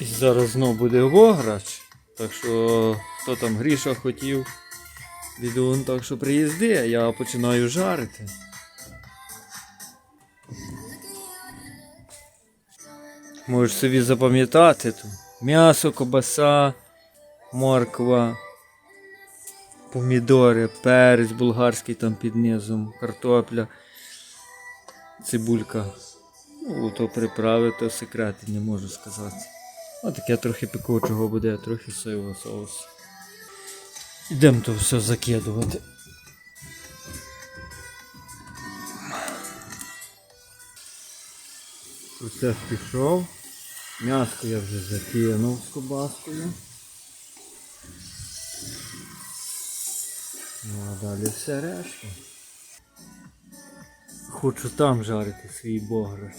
І зараз знов буде вограч. Так що хто там Гріша хотів, відун, так що приїзди, я починаю жарити. Можеш собі запам'ятати тут. М'ясо, кобаса, морква, помідори, перець болгарський там під низом, картопля, цибулька. Ну, то приправи, то секрети, не можу сказати. А таке трохи пекучого буде, трохи соєвого соусу. Ідемо то все закидувати. Процес пішов. М'яско я вже закинув з кобаскою. Ну а далі все решта. Хочу там жарити свій бограч.